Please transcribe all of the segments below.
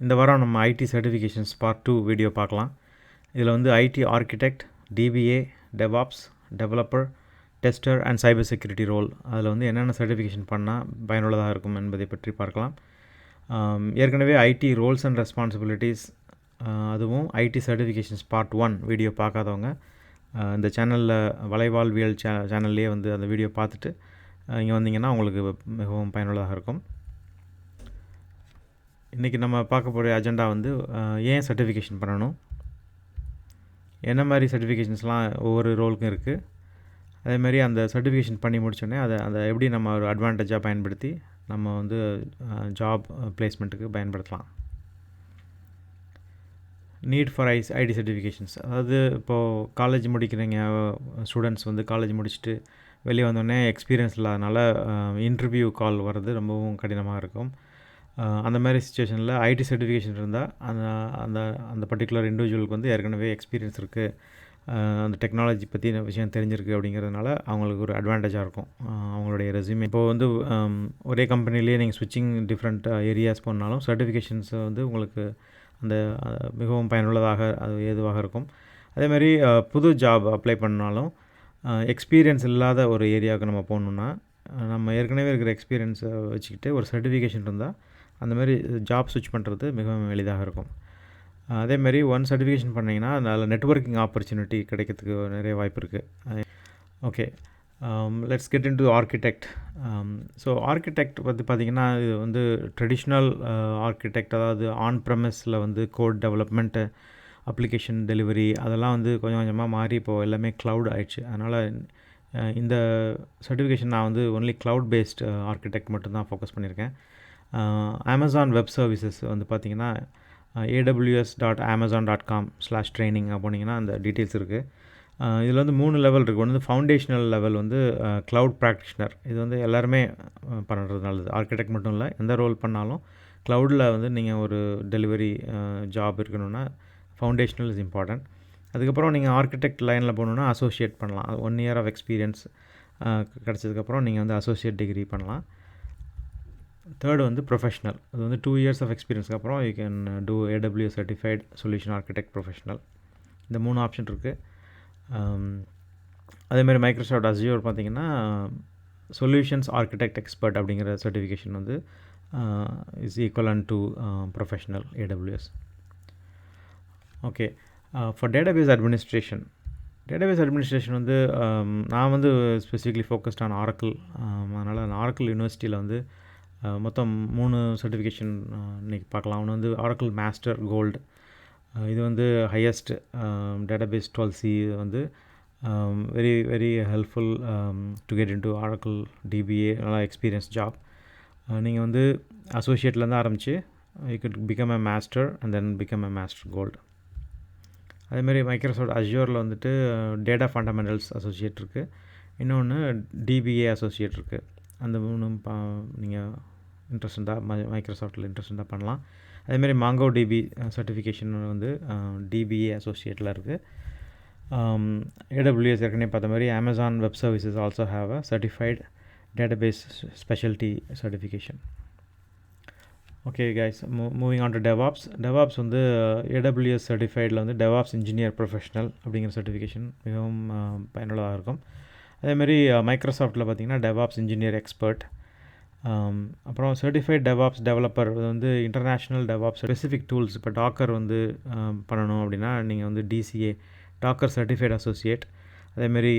இந்த வாரம் நம்ம IT certifications part two video பார்க்கலாம். இதில் வந்து IT architect DBA DevOps developer tester and cyber security role அதில் வந்து என்னென்ன சர்டிஃபிகேஷன் பண்ணால் பயனுள்ளதாக இருக்கும் என்பதை பற்றி பார்க்கலாம். ஏற்கனவே ஐடி ரோல்ஸ் அண்ட் ரெஸ்பான்சிபிலிட்டிஸ் அதுவும் IT certifications part one video பார்க்காதவங்க இந்த சேனலில் வலைவாழ்வியல் சே சேனல்லையே வந்து அந்த வீடியோ பார்த்துட்டு இங்கே வந்தீங்கன்னா உங்களுக்கு மிகவும் பயனுள்ளதாக இருக்கும். இன்றைக்கி நம்ம பார்க்க போகிற அஜெண்டா வந்து ஏன் சர்டிஃபிகேஷன் பண்ணணும்? என்ன மாதிரி சர்டிஃபிகேஷன்ஸ்லாம் ஒவ்வொரு ரோலுக்கும் இருக்குது அதேமாதிரி அந்த சர்டிஃபிகேஷன் பண்ணி முடிச்சோடனே அதை அதை எப்படி நம்ம ஒரு அட்வான்டேஜாக பயன்படுத்தி நம்ம வந்து ஜாப் பிளேஸ்மெண்ட்டுக்கு பயன்படுத்தலாம்? Need for ice IT certifications அதாவது இப்போது காலேஜ் முடிக்கிறீங்க ஸ்டூடெண்ட்ஸ் வந்து காலேஜ் முடிச்சுட்டு வெளியே வந்தோடனே எக்ஸ்பீரியன்ஸ் இல்லாதனால இன்டர்வியூ கால் வர்றது ரொம்பவும் கடினமாக இருக்கும். அந்த மாதிரி சுச்சுவேஷனில் ஐடி சர்டிஃபிகேஷன் இருந்தால் அந்த அந்த அந்த பர்டிகுலர் இண்டிவிஜுவலுக்கு வந்து ஏற்கனவே எக்ஸ்பீரியன்ஸ் இருக்குது அந்த டெக்னாலஜி பற்றி விஷயம் தெரிஞ்சிருக்கு அப்படிங்கிறதுனால அவங்களுக்கு ஒரு அட்வான்டேஜாக இருக்கும். அவங்களுடைய ரெசியூமே இப்போ வந்து ஒரே கம்பெனிலேயே நீங்கள் ஸ்விட்சிங் டிஃப்ரெண்ட் ஏரியாஸ் போனாலும் சர்டிஃபிகேஷன்ஸ் வந்து உங்களுக்கு அந்த மிகவும் பயனுள்ளதாக அது ஏதுவாக இருக்கும். அதேமாதிரி புது ஜாப் அப்ளை பண்ணாலும் எக்ஸ்பீரியன்ஸ் இல்லாத ஒரு ஏரியாவுக்கு நம்ம போகணுன்னா நம்ம ஏற்கனவே இருக்கிற எக்ஸ்பீரியன்ஸை வச்சுக்கிட்டு ஒரு சர்டிஃபிகேஷன் இருந்தால் அந்த மாதிரி ஜாப் ஸ்விட்ச் பண்ணுறது மிகவும் எளிதாக இருக்கும். அதேமாரி ஒன் சர்டிஃபிகேஷன் பண்ணிங்கன்னா அதில் நெட்வொர்க்கிங் ஆப்பர்ச்சுனிட்டி கிடைக்கிறதுக்கு நிறைய வாய்ப்பு இருக்குது okay let's get into architect so architect வந்து பார்த்திங்கன்னா இது வந்து ட்ரெடிஷ்னல் ஆர்கிடெக்ட் uh, அதாவது ஆன் ப்ரமிஸில் வந்து கோட் டெவலப்மெண்ட்டு அப்ளிகேஷன் டெலிவரி அதெல்லாம் வந்து கொஞ்சம் கொஞ்சமாக மாறி இப்போது எல்லாமே க்ளவுட் ஆயிடுச்சு. அதனால் uh, இந்த சர்டிஃபிகேஷன் நான் வந்து ஒன்லி க்ளவுட் பேஸ்ட் ஆர்கிடெக்ட் மட்டும்தான் ஃபோக்கஸ் பண்ணியிருக்கேன். அமேசான் வெப் சர்வீசஸ் வந்து பார்த்திங்கன்னா AWS dot Amazon dot com slash training போனீங்கன்னா அந்த டீட்டெயில்ஸ் இருக்குது இதில் வந்து மூணு லெவல் இருக்குது ஒன்று வந்து ஃபவுண்டேஷனல் லெவல் வந்து க்ளவுட் ப்ராக்டிஷனர் இது வந்து எல்லாருமே பண்ணுறது நல்லது. ஆர்கிடெக்ட் மட்டும் இல்லை எந்த ரோல் பண்ணாலும் க்ளவுடில் வந்து நீங்கள் ஒரு டெலிவரி ஜாப் இருக்கணும்னா ஃபவுண்டேஷனல் இஸ் இம்பார்ட்டன்ட் அதுக்கப்புறம் நீங்கள் ஆர்கிடெக்ட் லைனில் போகணுன்னா அசோசியேட் பண்ணலாம். ஒன் இயர் ஆஃப் எக்ஸ்பீரியன்ஸ் கிடச்சதுக்கப்புறம் நீங்கள் வந்து அசோசியேட் டிகிரி பண்ணலாம். தேர்டு வந்து ப்ரொஃபஷனல் அது வந்து டூ இயர்ஸ் ஆஃப் எக்ஸ்பீரியன்ஸ்க்கு அப்புறம் you can do AW certified solution architect professional இந்த மூணு ஆப்ஷன் இருக்குது um, அதேமாதிரி மைக்ரோசாஃப்ட் அசியூர் பார்த்தீங்கன்னா சொல்யூஷன்ஸ் ஆர்கிடெக்ட் எக்ஸ்பர்ட் அப்படிங்கிற சர்டிஃபிகேஷன் வந்து is equivalent to professional AWS okay for database administration database administration வந்து um, நான் வந்து ஸ்பெசிஃபிக்லி ஃபோக்கஸ்ட் ஆன் ஆரக்கிள் அதனால் நான் ஆரக்கிள் யூனிவர்சிட்டியில் வந்து மொத்தம் மூணு சர்டிஃபிகேஷன் இன்றைக்கி பார்க்கலாம். ஒன்று வந்து ஆரக்கிள் மாஸ்டர் கோல்டு இது வந்து ஹையஸ்ட் டேட்டாபேஸ் டுவெல் சி வந்து very very helpful to get into Oracle DBA நல்லா எக்ஸ்பீரியன்ஸ் ஜாப் நீங்கள் வந்து அசோசியேட்லேருந்து ஆரம்பித்து you could become a master and then become a master gold அதேமாரி மைக்ரோசாஃப்ட் அஜியோரில் வந்துட்டு டேட்டா ஃபண்டமெண்டல்ஸ் அசோசியேட் இருக்குது இன்னொன்று டிபிஏ அசோசியேட் இருக்குது அந்த மூணும் பா நீங்கள் இன்ட்ரெஸ்ட் இருந்தால் மை மைக்ரோசாஃப்ட்டில் இன்ட்ரெஸ்ட் இருந்தால் பண்ணலாம். அதேமாரி மாங்கோ டிபி சர்டிஃபிகேஷன் வந்து டிபிஏ அசோசியேட்டில் இருக்குது ஏடபிள்யூஎஸ் ஏற்கனவே பார்த்த மாதிரி Amazon web services also have a certified database specialty certification okay guys மூ moving on to DevOps DevOps வந்து ஏடபிள்யூஎஸ் சர்டிஃபைடில் வந்து டெவாப்ஸ் இன்ஜினியர் ப்ரொஃபஷனல் அப்படிங்கிற சர்டிஃபிகேஷன் மிகவும் பயனுள்ளதாக இருக்கும். அதேமாரி மைக்ரோசாஃப்ட்டில் பார்த்தீங்கன்னா டெவாப்ஸ் இன்ஜினியர் எக்ஸ்பர்ட் அப்புறம் சர்டிஃபைட் டெவாப்ஸ் டெவலப்பர் வந்து இன்டர்நேஷ்னல் டெவாப்ஸ் ஸ்பெசிஃபிக் டூல்ஸ் இப்போ டாக்கர் வந்து பண்ணணும் அப்படின்னா நீங்கள் வந்து டிசிஏ டாக்கர் சர்டிஃபைட் அசோசியேட் அதேமாரி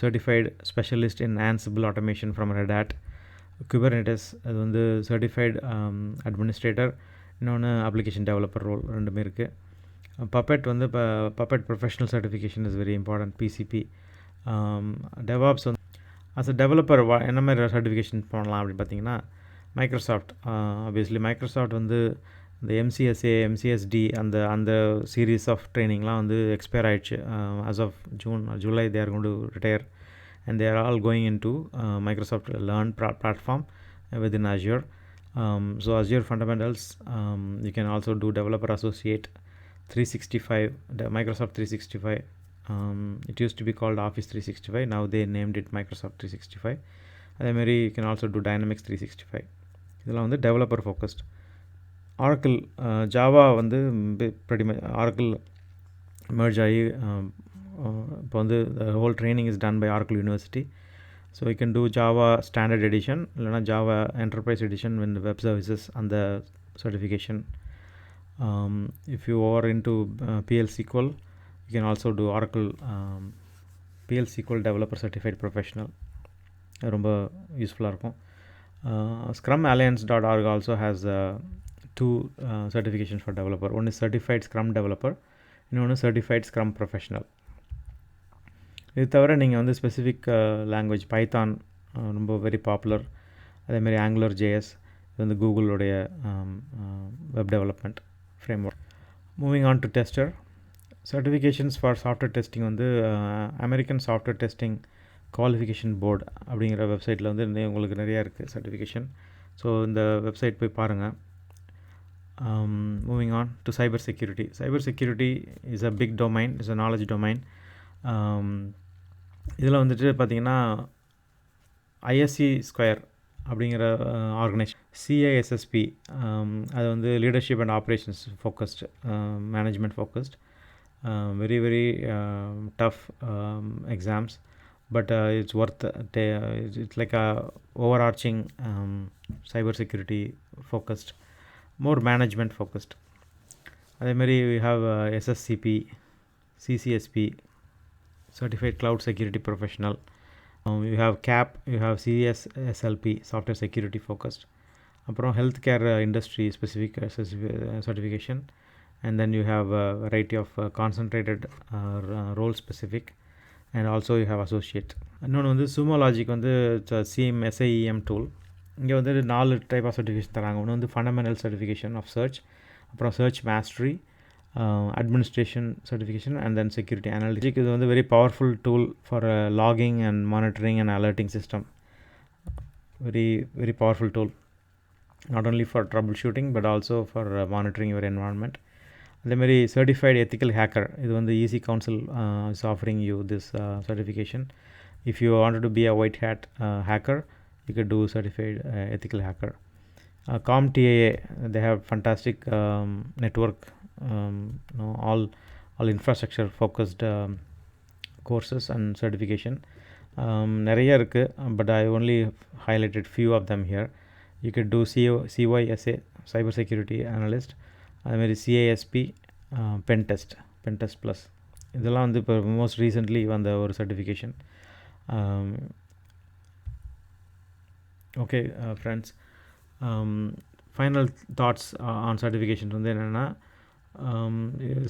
certified specialist in Ansible automation from Red Hat Kubernetes அது வந்து சர்டிஃபைடு அட்மினிஸ்ட்ரேட்டர் இன்னொன்று அப்ளிகேஷன் டெவலப்பர் ரோல் ரெண்டுமே இருக்குது பப்பெட் வந்து இப்போ Puppet professional certification is very important PCP DevOps வந்து அஸ் அ டெவலப்பர் வா என்ன மாதிரி சர்டிஃபிகேஷன் பண்ணலாம் அப்படின்னு பார்த்தீங்கன்னா மைக்ரோசாஃப்ட் ஆப்வியஸ்லி மைக்ரோசாஃப்ட் வந்து இந்த எம்சிஎஸ்ஏ எம்சிஎஸ்டி அந்த அந்த சீரீஸ் ஆஃப் ட்ரைனிங்லாம் வந்து எக்ஸ்பயர் ஆகிடுச்சு as of June July they're gonna retire and they're all going into Microsoft Learn ப்ரா platform within Azure so Azure fundamentals you can also do developer associate three sixty five Microsoft three sixty five Um, it used to be called Office 365. Now they named it Microsoft 365. அதே மாதிரி you can also do Dynamics 365. இதெல்லாம் வந்து developer focused Oracle Java வந்து pretty Oracle merge ஆகி இப்போ வந்து whole training is done by Oracle university so you can do Java standard edition இல்லைனா Java enterprise edition win web services அந்த certification um, if you are into uh, PL SQL you can also do Oracle um, PL SQL developer certified professional. ரொம்ப யூஸ்ஃபுல்லாக இருக்கும். Scrum Alliance dot org also has two certification for developer ஒன்று certified Scrum developer இன்னொன்று certified Scrum professional இது தவிர நீங்கள் வந்து specific language Python ரொம்ப வெரி பாப்புலர் அதேமாதிரி ஆங்குலர் ஜேஎஸ் இது வந்து கூகுளுடைய web development framework moving on to tester certifications for software testing வந்து American software testing qualification board அப்படிங்கிற வெப்சைட்டில் வந்து உங்களுக்கு நிறையா இருக்குது சர்டிஃபிகேஷன் ஸோ இந்த வெப்சைட் போய் பாருங்கள் moving on to cyber security cyber security is a big domain is a knowledge domain இதில் வந்துட்டு பார்த்திங்கன்னா ஐஎஸ்சி ஸ்கொயர் அப்படிங்கிற ஆர்கனைஸ் சிஐஎஸ்எஸ்பி அது வந்து leadership and operations focused management focused very very tough exams but uh, it's worth uh, it's like a overarching um, cyber security focused more management focused அதே மாதிரி we have uh, SSCP CCSP certified cloud security professional um, you have CAP you have CSSLP software security focused அப்புறம் health care industry specific certification and then you have variety of concentrated role specific and also you have associate இன்னொன்று வந்து Sumo Logic வந்து CM SIEM tool இங்கே வந்து நாலு type of certification தராங்க. ஒன்று வந்து ஃபண்டமெண்டல் சர்டிஃபிகேஷன் ஆஃப் சர்ச் அப்புறம் search mastery administration certification and then security analytic இது வந்து very powerful tool for logging and monitoring and alerting system very very powerful tool not only for troubleshooting but also for monitoring your environment அதேமாதிரி certified ethical hacker இது வந்து EC council is offering you this certification if you wanted to be a white hat hacker you could do certified uh, ethical hacker uh, comtaa they have fantastic um, network um, you know all all infrastructure focused um, courses and certification um, நிறைய இருக்குது but I only highlighted few of them here you could do CO CYSA cyber security analyst அதுமாரி CASP pen test pen test plus இதெல்லாம் வந்து இப்போ most recently வந்த ஒரு certification okay friends final thoughts on certification வந்து என்னென்னா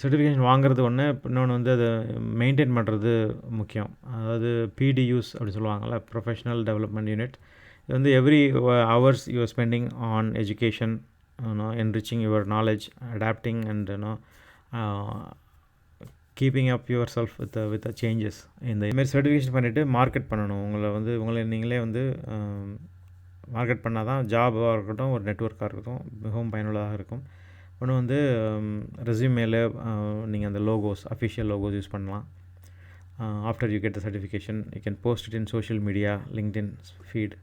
certification வாங்குறது ஒன்று இன்னொன்று வந்து அதை மெயின்டைன் பண்ணுறது முக்கியம். அதாவது பிடியூஸ் அப்படின்னு சொல்லுவாங்கள்ல ப்ரொஃபஷனல் டெவலப்மெண்ட் யூனிட் இது வந்து every hours you're spending on education know enriching your knowledge adapting and you know uh, keeping up yourself with with changes இந்த இதுமாரி சர்டிஃபிகேஷன் பண்ணிவிட்டு மார்க்கெட் பண்ணணும். உங்களை வந்து உங்களை நீங்களே வந்து um, மார்க்கெட் பண்ணால் தான் ஜாபாக இருக்கட்டும் ஒரு நெட்ஒர்க்காக இருக்கட்டும் மிகவும் பயனுள்ளதாக இருக்கும். ஒன்று வந்து um, ரெசியூமேல uh, நீங்கள் அந்த லோகோஸ் அஃபிஷியல் லோகோஸ் யூஸ் பண்ணலாம். After you get the certification you can post it in social media LinkedIn feed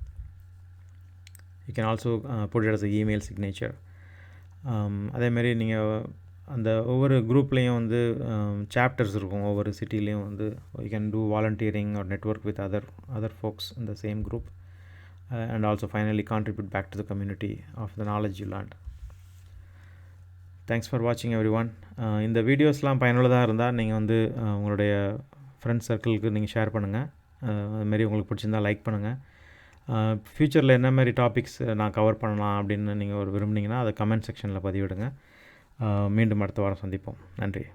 you can also put it as email signature அதேமாரி நீங்கள் அந்த ஒவ்வொரு குரூப்லேயும் வந்து um, சாப்டர்ஸ் இருக்கும். ஒவ்வொரு சிட்டிலேயும் வந்து you can do volunteering or network with other other folks இந்த the same group and also finally contribute back to the community of the knowledge you learned thanks for வாட்சிங் எவ்ரி ஒன் இந்த வீடியோஸ்லாம் பயனுள்ளதாக இருந்தால் நீங்கள் வந்து uh, உங்களுடைய friends சர்க்கிளுக்கு நீங்கள் ஷேர் பண்ணுங்கள் uh, அதுமாரி உங்களுக்கு பிடிச்சிருந்தால் லைக் பண்ணுங்கள் ஃப்யூச்சரில் என்ன மாதிரி டாபிக்ஸ் நான் கவர் பண்ணலாம் அப்படின்னு நீங்கள் ஒரு விரும்புனீங்கன்னா அதை கமெண்ட் செக்ஷனில் பதிவிடுங்க. மீண்டும் அடுத்த வாரம் சந்திப்போம். நன்றி.